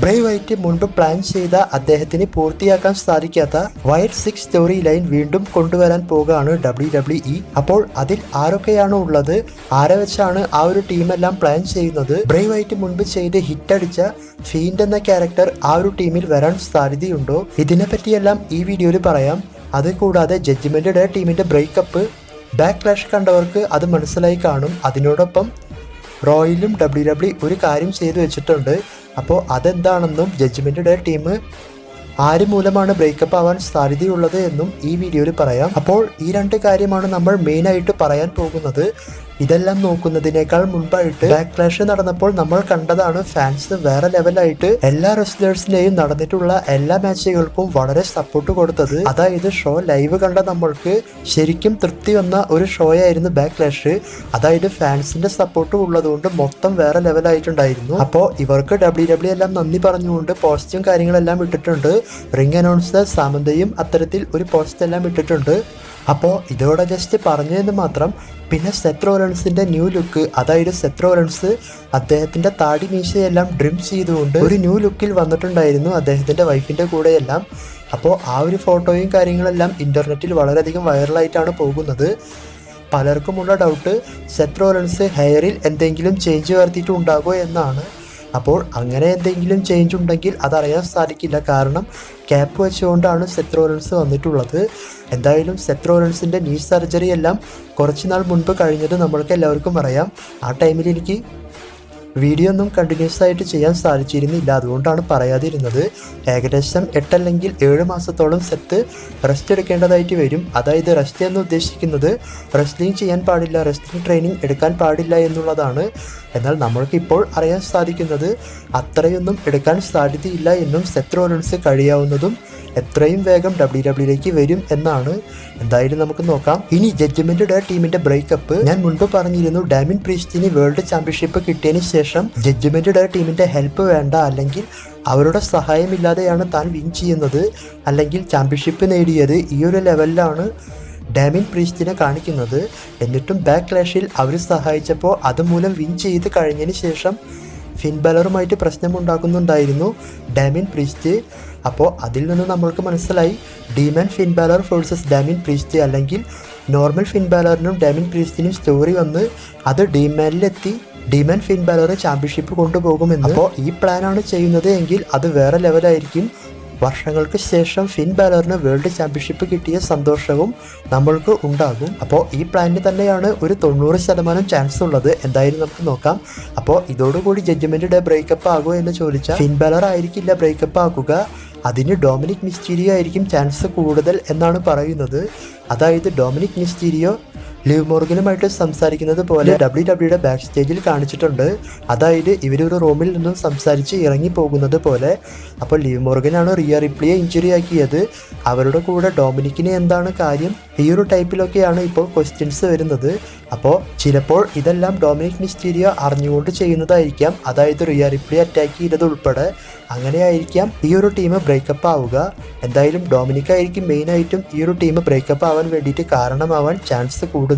ബ്രൈ white മുൻപ് plan ചെയ്ത അദ്ദേഹത്തിന് പൂർത്തിയാക്കാൻ സാധിക്കാത്ത വൈറ്റ് സിക്സ് സ്റ്റോറി ലൈൻ വീണ്ടും കൊണ്ടുവരാൻ പോകുകയാണ് ഡബ്ല്യു ഡബ്ല്യു ഇ. അപ്പോൾ അതിൽ ആരൊക്കെയാണ് ഉള്ളത്? ആരെ വെച്ചാണ് ആ ഒരു ടീമെല്ലാം പ്ലാൻ ചെയ്യുന്നത്? ബ്രൈ വൈറ്റ് മുൻപ് ചെയ്ത് ഹിറ്റടിച്ച ഫീൻഡ് എന്ന ക്യാരക്ടർ ആ ഒരു ടീമിൽ വരാൻ സാധ്യതയുണ്ടോ? ഇതിനെ പറ്റിയെല്ലാം ഈ വീഡിയോയിൽ പറയാം. അത് കൂടാതെ ജഡ്ജ്മെന്റ് ഡേ ടീമിന്റെ ബ്രേക്കപ്പ് ബാക്ക് ക്ലാഷ് കണ്ടവർക്ക് അത് മനസ്സിലായി കാണും. അതിനോടൊപ്പം റോയിലും ഡബ്ല്യു ഡബ്ല്യു ഒരു കാര്യം ചെയ്തു വെച്ചിട്ടുണ്ട്. അപ്പോൾ അതെന്താണെന്നും ജഡ്ജ്മെന്റ് ഡേ ടീം ആര് മൂലമാണ് ബ്രേക്കപ്പ് ആവാൻ സാധ്യതയുള്ളത് എന്നും ഈ വീഡിയോയിൽ പറയാം. അപ്പോൾ ഈ രണ്ട് കാര്യമാണ് നമ്മൾ മെയിനായിട്ട് പറയാൻ പോകുന്നത്. ഇതെല്ലാം നോക്കുന്നതിനേക്കാൾ മുൻപായിട്ട് ബാക്ക്ലാഷ് നടന്നപ്പോൾ നമ്മൾ കണ്ടതാണ് ഫാൻസ് വേറെ ലെവലായിട്ട് എല്ലാ റെസ്ലേഴ്സിനെയും നടന്നിട്ടുള്ള എല്ലാ മാച്ചുകൾക്കും വളരെ സപ്പോർട്ട് കൊടുത്തത്. അതായത് ഷോ ലൈവ് കണ്ട നമ്മൾക്ക് ശരിക്കും തൃപ്തി വന്ന ഒരു ഷോ ആയിരുന്നു ബാക്ക്ലാഷ് അതായത് ഫാൻസിന്റെ സപ്പോർട്ട് ഉള്ളതുകൊണ്ട് മൊത്തം വേറെ ലെവലായിട്ടുണ്ടായിരുന്നു അപ്പോൾ ഇവർക്ക് ഡബ്ല്യു ഡബ്ല്യു എല്ലാം നന്ദി പറഞ്ഞുകൊണ്ട് പോസ്റ്റും കാര്യങ്ങളെല്ലാം ഇട്ടിട്ടുണ്ട്. റിംഗ് അനൗൺസർ സാമന്തയും അത്തരത്തിൽ ഒരു പോസ്റ്റ് എല്ലാം ഇട്ടിട്ടുണ്ട്. അപ്പോൾ ഇതോടെ ജസ്റ്റ് പറഞ്ഞതെന്ന് മാത്രം പിന്നെ സെത്ത് ന്യൂ ലുക്ക് അതായത് സെത്ത് റോലൻസ് അദ്ദേഹത്തിന്റെ താടി മീശയെല്ലാം ഡ്രിം ചെയ്തുകൊണ്ട് ഒരു ന്യൂ ലുക്കിൽ വന്നിട്ടുണ്ടായിരുന്നു അദ്ദേഹത്തിന്റെ വൈഫിന്റെ കൂടെയെല്ലാം. അപ്പോൾ ആ ഒരു ഫോട്ടോയും കാര്യങ്ങളെല്ലാം ഇന്റർനെറ്റിൽ വളരെയധികം വൈറലായിട്ടാണ് പോകുന്നത്. പലർക്കുമുള്ള ഡൗട്ട് സെത്ത് റോലൻസ് ഹെയറിൽ എന്തെങ്കിലും ചേഞ്ച് വരുത്തിയിട്ടുണ്ടാകുമോ എന്നാണ് അപ്പോൾ അങ്ങനെ എന്തെങ്കിലും ചേഞ്ച് ഉണ്ടെങ്കിൽ അതറിയാൻ സാധിക്കില്ല. കാരണം ക്യാപ്പ് വെച്ചുകൊണ്ടാണ് സെത്രോലൻസ് വന്നിട്ടുള്ളത്. എന്തായാലും സെത്രോലൻസിന്റെ നീ സർജറി എല്ലാം കുറച്ച് നാൾ മുൻപ് കഴിഞ്ഞത് നമ്മൾക്ക് എല്ലാവർക്കും അറിയാം. ആ ടൈമിൽ എനിക്ക് വീഡിയോ ഒന്നും കണ്ടിന്യൂസ് ആയിട്ട് ചെയ്യാൻ സാധിച്ചിരുന്നില്ല. അതുകൊണ്ടാണ് പറയാതിരുന്നത്. ഏകദേശം എട്ടല്ലെങ്കിൽ ഏഴ് മാസത്തോളം സെറ്റ് റെസ്റ്റ് എടുക്കേണ്ടതായിട്ട് വരും. അതായത് റെസ്റ്റ് എന്ന് ഉദ്ദേശിക്കുന്നത് റെസ്ലിംഗ് ചെയ്യാൻ പാടില്ല റെസ്ലിംഗ് ട്രെയിനിങ് എടുക്കാൻ പാടില്ല എന്നുള്ളതാണ്. എന്നാൽ നമ്മൾക്ക് ഇപ്പോൾ അറിയാൻ സാധിക്കുന്നത് അത്രയൊന്നും എടുക്കാൻ സാധ്യതയില്ല എന്നും റോലൻസ് കഴിയാവുന്നതും എത്രയും വേഗം ഡബ്ല്യു ഡബ്ല്യുയിലേക്ക് വരും എന്നാണ്. എന്തായാലും നമുക്ക് നോക്കാം. ഇനി ജഡ്ജ്മെന്റ് ഡേ ടീമിന്റെ ബ്രേക്കപ്പ്. ഞാൻ മുൻപ് പറഞ്ഞിരുന്നു ഡാമിൻ പ്രീസ്റ്റിന് വേൾഡ് ചാമ്പ്യൻഷിപ്പ് കിട്ടിയതിന് ശേഷം ജഡ്ജ്മെന്റ് ഡേ ടീമിന്റെ ഹെൽപ്പ് വേണ്ട അല്ലെങ്കിൽ അവരുടെ സഹായമില്ലാതെയാണ് താൻ വിൻ ചെയ്യുന്നത്. അല്ലെങ്കിൽ ചാമ്പ്യൻഷിപ്പ് നേടിയത് ഈ ഒരു ലെവലിലാണ് ഡാമിൻ പ്രീസ്റ്റിനെ കാണിക്കുന്നത്. എന്നിട്ടും ബാക്ക് ക്ലാഷിൽ അവർ സഹായിച്ചപ്പോൾ അതുമൂലം വിൻ ചെയ്ത് കഴിഞ്ഞതിന് ശേഷം ഫിൻ ബലറുമായിട്ട് പ്രശ്നമുണ്ടാക്കുന്നുണ്ടായിരുന്നു. Damian Priest. അപ്പോൾ അതിൽ നിന്ന് നമ്മൾക്ക് മനസ്സിലായി. Demon Finn Balor forces Damian Priest അല്ലെങ്കിൽ നോർമൽ ഫിൻ ബാലറിനും ഡാമിൻ പ്രീസ്റ്റിനും സ്റ്റോറി വന്ന് അത് ഡീമാനിലെത്തി ഡീമൻ ഫിൻ ബാലർ ചാമ്പ്യൻഷിപ്പ് കൊണ്ടുപോകുമെന്ന്. അപ്പോൾ ഈ പ്ലാനാണ് ചെയ്യുന്നത് എങ്കിൽ അത് വേറെ ലെവലായിരിക്കും. വർഷങ്ങൾക്ക് ശേഷം ഫിൻ ബാലറിന് വേൾഡ് ചാമ്പ്യൻഷിപ്പ് കിട്ടിയ സന്തോഷവും നമ്മൾക്ക് ഉണ്ടാകും. അപ്പോൾ ഈ പ്ലാനിന് തന്നെയാണ് ഒരു തൊണ്ണൂറ് ശതമാനം ചാൻസ് ഉള്ളത്. എന്തായാലും നമുക്ക് നോക്കാം. അപ്പോൾ ഇതോടുകൂടി ജഡ്ജ്മെന്റ് ഡേ ബ്രേക്കപ്പ് ആകുമോ എന്ന് ചോദിച്ചാൽ ഫിൻ ബാലർ ആയിരിക്കില്ല ബ്രേക്കപ്പ് ആക്കുക. അതിന് ഡൊമിനിക് മിസ്റ്റീരിയോ ആയിരിക്കും ചാൻസ് കൂടുതൽ എന്നാണ് പറയുന്നത്. അതായത് ഡൊമിനിക് മിസ്റ്റീരിയോ ലിവ് മോർഗനുമായിട്ട് സംസാരിക്കുന്നത് പോലെ ഡബ്ല്യു ഡബ്ല്യുടെ ബാക്ക് സ്റ്റേജിൽ കാണിച്ചിട്ടുണ്ട്. അതായത് ഇവരൊരു റൂമിൽ നിന്നും സംസാരിച്ച് ഇറങ്ങി പോകുന്നത് പോലെ. അപ്പോൾ ലിവ് മോർഗനാണ് റിയ റിപ്ലിയെ ഇഞ്ചുറി ആക്കിയത്. അവരുടെ കൂടെ ഡൊമിനിക്കിന് എന്താണ് കാര്യം? ഈ ഒരു ടൈപ്പിലൊക്കെയാണ് ഇപ്പോൾ ക്വസ്റ്റ്യൻസ് വരുന്നത്. അപ്പോൾ ചിലപ്പോൾ ഇതെല്ലാം ഡൊമിനിക് മിസ്റ്റീരിയോ അറിഞ്ഞുകൊണ്ട് ചെയ്യുന്നതായിരിക്കാം. അതായത് റിയ റിപ്ലി അറ്റാക്ക് ചെയ്തത് ഉൾപ്പെടെ. അങ്ങനെയായിരിക്കാം ഈ ഒരു ടീം ബ്രേക്കപ്പ് ആവുക. എന്തായാലും ഡൊമിനിക് ആയിരിക്കും മെയിനായിട്ടും ഈ ഒരു ടീം ബ്രേക്കപ്പ് ആവാൻ വേണ്ടിയിട്ട് കാരണമാവാൻ ചാൻസ് കൂടുതൽ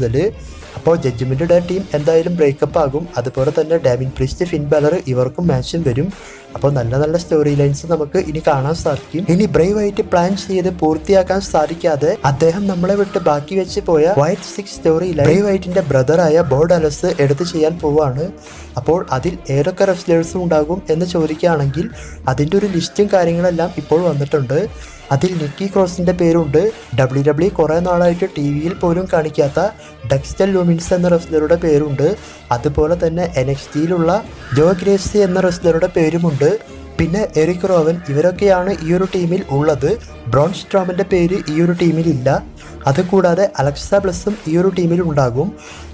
അപ്പോൾ ജഡ്ജ്മെന്റുടെ ടീം എന്തായാലും ബ്രേക്കപ്പ് ആകും. അതുപോലെ തന്നെ ഡാമിൻ പ്രിസ്റ്റ് ഫിൻ ബാലർ ഇവർക്കും മാച്ചും വരും. അപ്പോൾ നല്ല നല്ല സ്റ്റോറി ലൈൻസ് നമുക്ക് ഇനി കാണാൻ സാധിക്കും. ഇനി ബ്രേവ് ആയിട്ട് പ്ലാൻ ചെയ്ത് പൂർത്തിയാക്കാൻ സാധിക്കാതെ അദ്ദേഹം നമ്മളെ വിട്ട് ബാക്കി വെച്ച് പോയ Wyatt Sicks story line Bray വൈറ്റിന്റെ ബ്രദറായ ബോർഡ് അലസ് എടുത്തു ചെയ്യാൻ പോവാണ്. അപ്പോൾ അതിൽ ഏതൊക്കെ റെസ്ലേഴ്സും ഉണ്ടാകും എന്ന് ചോദിക്കുകയാണെങ്കിൽ അതിന്റെ ഒരു ലിസ്റ്റും കാര്യങ്ങളെല്ലാം ഇപ്പോൾ വന്നിട്ടുണ്ട്. അതിൽ നിക്കി ക്രോസിന്റെ പേരുണ്ട്. ഡബ്ല്യു ഡബ്ല്യു കുറേ നാളായിട്ട് ടി വിയിൽ പോലും കാണിക്കാത്ത ഡെക്സ്റ്റൽ ലൂമിൻസ് എന്ന റെസ്ലറുടെ പേരുണ്ട്. അതുപോലെ തന്നെ എൻ എക്സ് ടിയിലുള്ള ജോ ഗ്രേസി എന്ന റെസ്ലറുടെ പേരുമുണ്ട്. പിന്നെ എറിക് റോവൻ ഇവരൊക്കെയാണ് ഈ ഒരു ടീമിൽ ഉള്ളത്. ബ്രോൺ സ്ട്രോമിന്റെ പേര് ഈ ഒരു ഇല്ല. അതുകൂടാതെ അലക്സ ബ്ലസ്സും ഈ ഒരു ടീമിൽ ഉണ്ടാകും.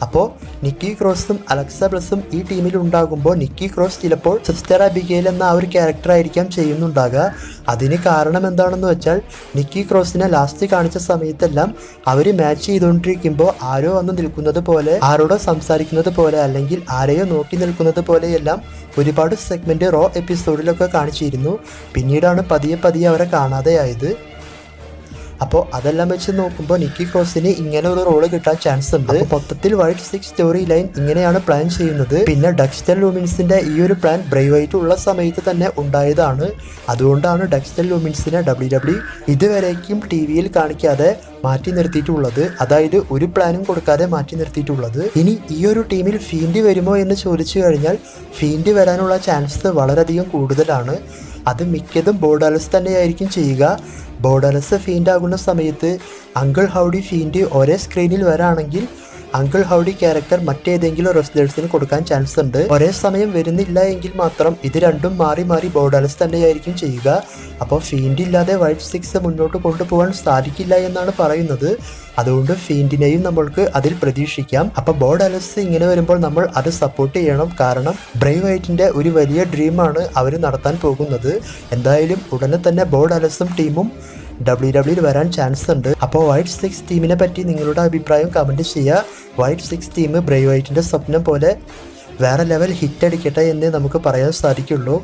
അപ്പോൾ നിക്കി ക്രോസും അലക്സ ബ്ലസ്സും ഈ ടീമിൽ ഉണ്ടാകുമ്പോൾ നിക്കി ക്രോസ് ചിലപ്പോൾ സിസ്റ്റർ അബിഗേൽ എന്ന ആ ഒരു ക്യാരക്ടർ ആയിരിക്കാം ചെയ്യുന്നുണ്ടാകുക. അതിന് കാരണം എന്താണെന്ന് വെച്ചാൽ നിക്കി ക്രോസിനെ ലാസ്റ്റ് കാണിച്ച സമയത്തെല്ലാം അവർ മാച്ച് ചെയ്തുകൊണ്ടിരിക്കുമ്പോൾ ആരോ വന്ന് നിൽക്കുന്നത് പോലെ ആരോടോ സംസാരിക്കുന്നത് പോലെ അല്ലെങ്കിൽ ആരെയോ നോക്കി നിൽക്കുന്നത് പോലെയെല്ലാം ഒരുപാട് സെഗ്മെന്റ് റോ എപ്പിസോഡിലൊക്കെ കാണിച്ചിരുന്നു. പിന്നീടാണ് പതിയെ പതിയെ അവരെ കാണാതെയായത് അപ്പോൾ അതെല്ലാം വെച്ച് നോക്കുമ്പോൾ നിക്കി ക്രോസിന് ഇങ്ങനെ ഒരു റോൾ കിട്ടാൻ ചാൻസ് ഉണ്ട്. മൊത്തത്തിൽ വൈറ്റ് സിക്സ് സ്റ്റോറി ലൈൻ ഇങ്ങനെയാണ് പ്ലാൻ ചെയ്യുന്നത്. പിന്നെ ഡക്സ്റ്റൽ ലൂമിൻസിന്റെ ഈ ഒരു പ്ലാൻ ബ്രൈവായിട്ട് ഉള്ള സമയത്ത് തന്നെ ഉണ്ടായതാണ്. അതുകൊണ്ടാണ് ഡക്സ്റ്റൽ ലൂമിൻസിനെ ഡബ്ല്യു ഡബ്ല്യു ഇതുവരേക്കും ടി വിയിൽ കാണിക്കാതെ മാറ്റി നിർത്തിയിട്ടുള്ളത് അതായത് ഒരു പ്ലാനും കൊടുക്കാതെ മാറ്റി നിർത്തിയിട്ടുള്ളത്. ഇനി ഈ ഒരു ടീമിൽ ഫീൻഡ് വരുമോ എന്ന് ചോദിച്ചു കഴിഞ്ഞാൽ ഫീൻഡ് വരാനുള്ള ചാൻസ് വളരെയധികം കൂടുതലാണ്. അത് മിക്കതും ബോർഡാലസ് തന്നെയായിരിക്കും ചെയ്യുക. ബോർഡാലസ് ഫീൻഡ് ആകുന്ന സമയത്ത് അങ്കിൾ ഹൗഡി ഫീൻഡ് ഒരേ സ്ക്രീനിൽ വരാണെങ്കിൽ അങ്കിൾ ഹൗഡി ക്യാരക്ടർ മറ്റേതെങ്കിലും റെസിഡൻസിന് കൊടുക്കാൻ ചാൻസ് ഉണ്ട്. ഒരേ സമയം വരുന്നില്ല എങ്കിൽ മാത്രം ഇത് രണ്ടും മാറി മാറി ബോർഡാലസ് തന്നെയായിരിക്കും ചെയ്യുക. അപ്പോൾ ഫീൻഡ് ഇല്ലാതെ വൈറ്റ് സിക്സ് മുന്നോട്ട് കൊണ്ടുപോകാൻ സാധിക്കില്ല എന്നാണ് പറയുന്നത്. അതുകൊണ്ട് ഫീൻഡിനെയും നമ്മൾക്ക് അതിൽ പ്രതീക്ഷിക്കാം. അപ്പോൾ അലസ് ഇങ്ങനെ വരുമ്പോൾ നമ്മൾ അത് സപ്പോർട്ട് ചെയ്യണം. കാരണം ബ്രേവ് വൈറ്റിന്റെ ഒരു വലിയ ഡ്രീമാണ് അവർ നടത്താൻ പോകുന്നത്. എന്തായാലും ഉടനെ തന്നെ ബോർഡ് അലസും ടീമും ഡബ്ല്യു ഡബ്ല്യൂയിൽ വരാൻ ചാൻസ് ഉണ്ട്. അപ്പോൾ വൈറ്റ് സിക്സ് ടീമിനെ പറ്റി നിങ്ങളുടെ അഭിപ്രായം കമന്റ് ചെയ്യുക വൈറ്റ് സിക്സ് ടീം ബ്രേവ് വൈറ്റിന്റെ സ്വപ്നം പോലെ വേറെ ലെവൽ ഹിറ്റ് അടിക്കട്ടെ എന്ന് നമുക്ക് പറയാൻ സാധിക്കുള്ളൂ.